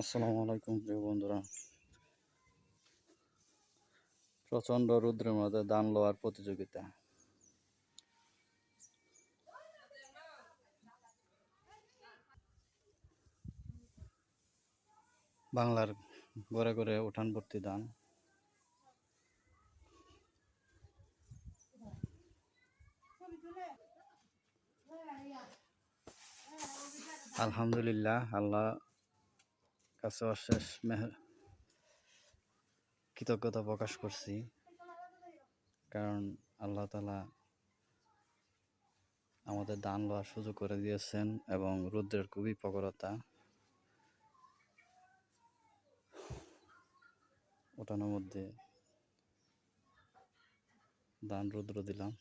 আসসালামু আলাইকুম প্রিয় বন্ধুরা। প্রচণ্ড রৌদ্রের মধ্যে দান লওয়ার প্রতিযোগিতা। বাংলার ঘরে ঘরে উঠান ভর্তি ধান। আলহামদুলিল্লাহ, আল্লাহ কাছে অশেষ মেহর কৃতজ্ঞতা প্রকাশ করছি। কারণ আল্লাহ তালা আমাদের দান লওয়ার সুযোগ করে দিয়েছেন এবং রুদ্রের খুবই প্রখরতা। ওঠানোর মধ্যে দান রুদ্র দিলাম।